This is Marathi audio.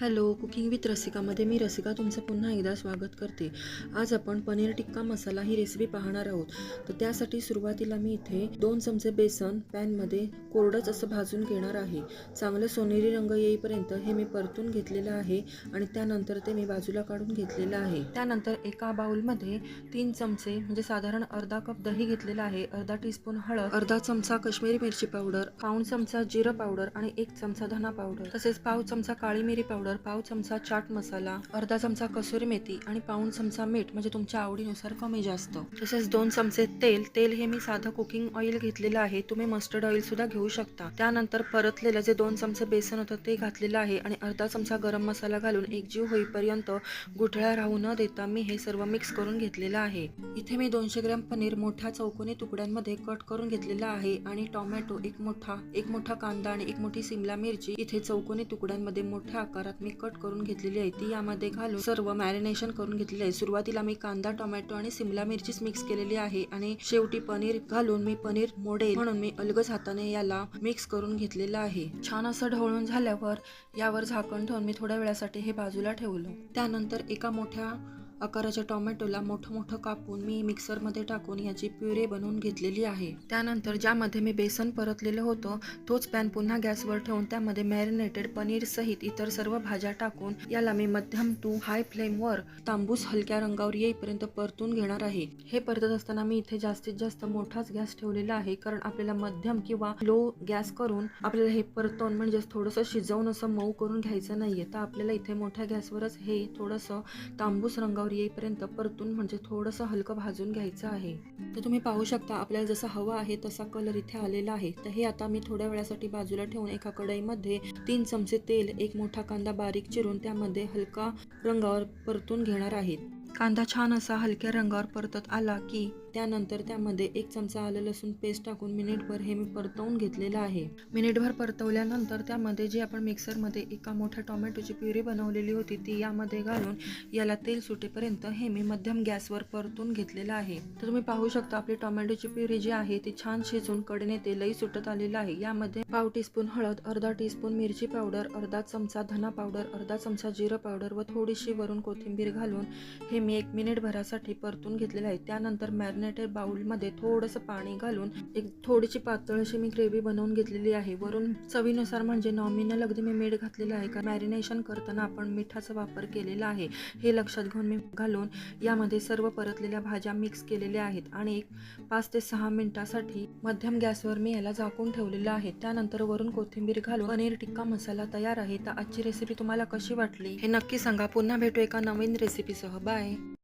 हॅलो कुकिंग विथ रसिकामध्ये मी रसिका तुमचं पुन्हा एकदा स्वागत करते. आज आपण पनीर टिक्का मसाला ही रेसिपी पाहणार आहोत. तर त्यासाठी सुरुवातीला मी इथे दोन चमचे बेसन पॅनमध्ये कोरडंच असं भाजून घेणार आहे. चांगलं सोनेरी रंग येईपर्यंत हे मी परतून घेतलेलं आहे आणि त्यानंतर ते मी बाजूला काढून घेतलेलं आहे. त्यानंतर एका बाउलमध्ये तीन चमचे म्हणजे साधारण अर्धा कप दही घेतलेला आहे अर्धा टीस्पून हळद अर्धा चमचा काश्मीरी मिरची पावडर पाऊण चमचा जिरं पावडर आणि एक चमचा धना पावडर तसेच पाव चमचा काळी मिरी पावडर पाव चमचा चाट मसाला अर्धा चमचा कसुरी मेथी आणि पाऊण चमचा मीठ म्हणजे तुमच्या आवडीनुसार कमी जास्त. तसेच दोन चमचे तेल तेल हे मी साधं कुकिंग ऑइल घेतलेलं आहे. तुम्ही मस्टर्ड ऑइल सुद्धा घेऊ शकता. त्यानंतर परतलेलं जे दोन चमचे बेसन होतं ते घातलेलं आहे आणि अर्धा चमचा गरम मसाला घालून एकजीव होईपर्यंत गुठळ्या राहू न देता मी हे सर्व मिक्स करून घेतलेलं आहे. इथे मी दोनशे ग्रॅम पनीर मोठ्या चौकोनी तुकड्यांमध्ये कट करून घेतलेला आहे आणि टोमॅटो एक मोठा एक मोठा कांदा आणि एक मोठी सिमला मिरची इथे चौकोनी तुकड्यांमध्ये मोठ्या आकारात मी कट करून घेतलेली आहे. ती यामध्ये घालून सर्व मॅरिनेशन करून घेतलेली आहे. सुरुवातीला मी कांदा टोमॅटो आणि सिमला मिरचीच मिक्स केलेली आहे आणि शेवटी पनीर घालून मी पनीर मोडेल म्हणून मी अलगच हाताने याला मिक्स करून घेतलेलं आहे. छान असं ढवळून झाल्यावर यावर झाकण ठेवून मी थोड्या वेळासाठी हे बाजूला ठेवलं. त्यानंतर एका मोठ्या आकाराच्या टोमॅटोला मोठं मोठं कापून मी मिक्सरमध्ये टाकून याची प्युरे बनवून घेतलेली आहे. त्यानंतर ज्यामध्ये मी बेसन परतलेलं होतं तोच पॅन पुन्हा गॅसवर ठेवून त्यामध्ये मॅरिनेटेड पनीर सहित इतर सर्व भाज्या टाकून याला मी मध्यम टू हाय फ्लेमवर तांबूस हलक्या रंगावर येईपर्यंत परतून घेणार आहे. हे परतत असताना मी इथे जास्तीत जास्त मोठाच गॅस ठेवलेला आहे कारण आपल्याला मध्यम किंवा लो गॅस करून आपल्याला हे परतून म्हणजेच थोडंसं शिजवून असं मऊ करून घ्यायचं नाहीये. तर आपल्याला इथे मोठ्या गॅसवरच हे थोडंसं तांबूस रंगावर येईपर्यंत परतून म्हणजे थोडंसं हलकं भाजून घ्यायचं आहे. तर तुम्ही पाहू शकता आपल्याला जसं हवा आहे तसा कलर इथे आलेला आहे. तर हे आता मी थोड्या वेळासाठी बाजूला ठेवून एका कढईमध्ये तीन चमचे तेल एक मोठा कांदा बारीक चिरून त्यामध्ये हलका रंगावर परतून घेणार आहेत कांदा छान असा हलक्या रंगावर परतत आला की त्यानंतर त्यामध्ये एक चमचा आलं लसूण पेस्ट टाकून मिनिटभर हे मी परतवून घेतलेलं आहे. मिनिटभर परतवल्यानंतर त्यामध्ये जी आपण मिक्सरमध्ये एका मोठ्या टोमॅटोची प्युरी बनवलेली होती ती यामध्ये घालून याला तेल सुटेपर्यंत हे मी मध्यम गॅसवर परतून घेतलेलं आहे. तर तुम्ही पाहू शकता आपली टोमॅटोची प्युरी जी आहे ती छान शिजून कडने तेलही सुटत आलेलं आहे. यामध्ये पाव टीस्पून हळद अर्धा टीस्पून मिरची पावडर अर्धा चमचा धना पावडर अर्धा चमचा जिरं पावडर व थोडीशी वरून कोथिंबीर घालून हे मी एक मिनिटभरासाठी परतून घेतलेलं आहे. त्यानंतर मॅरिनेटेड बाउलमध्ये थोडंसं पाणी घालून एक थोडीशी पातळ अशी मी ग्रेव्ही बनवून घेतलेली आहे. वरून चवीनुसार म्हणजे नॉमिनल अगदी मी मीठ घातलेलं आहे. कारण मॅरिनेशन करताना आपण मिठाचा वापर केलेला आहे. हे लक्षात घेऊन मी घालून यामध्ये सर्व परतलेल्या भाज्या मिक्स केलेल्या आहेत. आणि एक पाच ते सहा मिनिटासाठी मध्यम गॅसवर मी याला झाकून ठेवलेलं आहे. त्यानंतर वरून कोथिंबीर घालून पनीर टिक्का मसाला तयार आहे. तर आजची रेसिपी तुम्हाला कशी वाटली हे नक्की सांगा. पुन्हा भेटू एका नवीन रेसिपीसह बाय